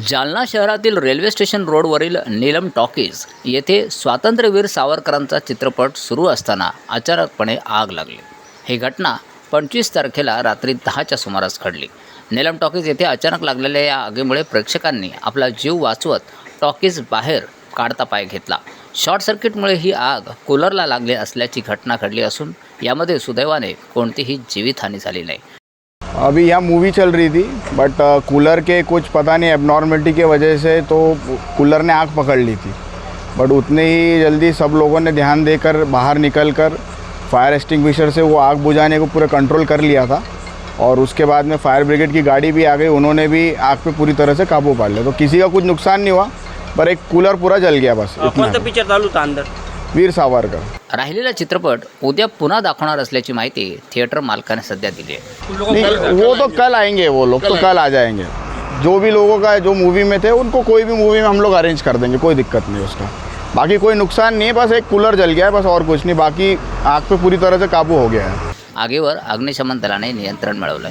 जालना शहरातील railway station रोडवरील Neelam talkies येथे स्वातंत्र्यवीर सावरकरांचा चित्रपट सुरू असताना अचानकपणे आग लागली. ही घटना पंचवीस तारखेला रात्री दहाच्या सुमारास घडली. नीलम टॉकीज येथे अचानक लागलेल्या या आगीमुळे प्रेक्षकांनी आपला जीव वाचवत टॉकीज बाहेर काढता पाय घेतला. शॉर्ट सर्किटमुळे ही आग कूलरला लागली असल्याची घटना घडली असून यामध्ये सुदैवाने कोणतीही जीवितहानी झाली नाही. अभी यहाँ मूवी चल रही थी बट कूलर के कुछ पता नहीं एबनॉर्मलिटी के वजह से तो कूलर ने आग पकड़ ली थी। बट उतने ही जल्दी सब लोगों ने ध्यान देकर बाहर निकल कर फायर एक्सटिंग्विशर से वो आग बुझाने को पूरा कंट्रोल कर लिया था। और उसके बाद में फायर ब्रिगेड की गाड़ी भी आ गई उन्होंने भी आग पे पूरी तरह से काबू पा लिया। तो किसी का कुछ नुकसान नहीं हुआ पर एक कूलर पूरा जल गया बस इतना है। पिक्चर चालू था अंदर? वीर सावरकर. राहिलेला चित्रपट उद्या पुन्हा दाखवणार असल्याची माहिती थिएटर मालकाने सध्या दिली आहे. वो तो कल आएंगे वो लोग तो कल आ जाएंगे। जो भी लोगों का जो मूवी में थे उनको कोई भी मूवी में हम लोग अरेंज कर देंगे कोई दिक्कत नहीं उसका। बाकी कोई नुकसान नहीं है बस एक कूलर जल गया है बस और कुछ नहीं बाकी आग पे पूरी तरह से काबू हो गया है। आगीवर अग्निशमन दलाने नियंत्रण मिळवलं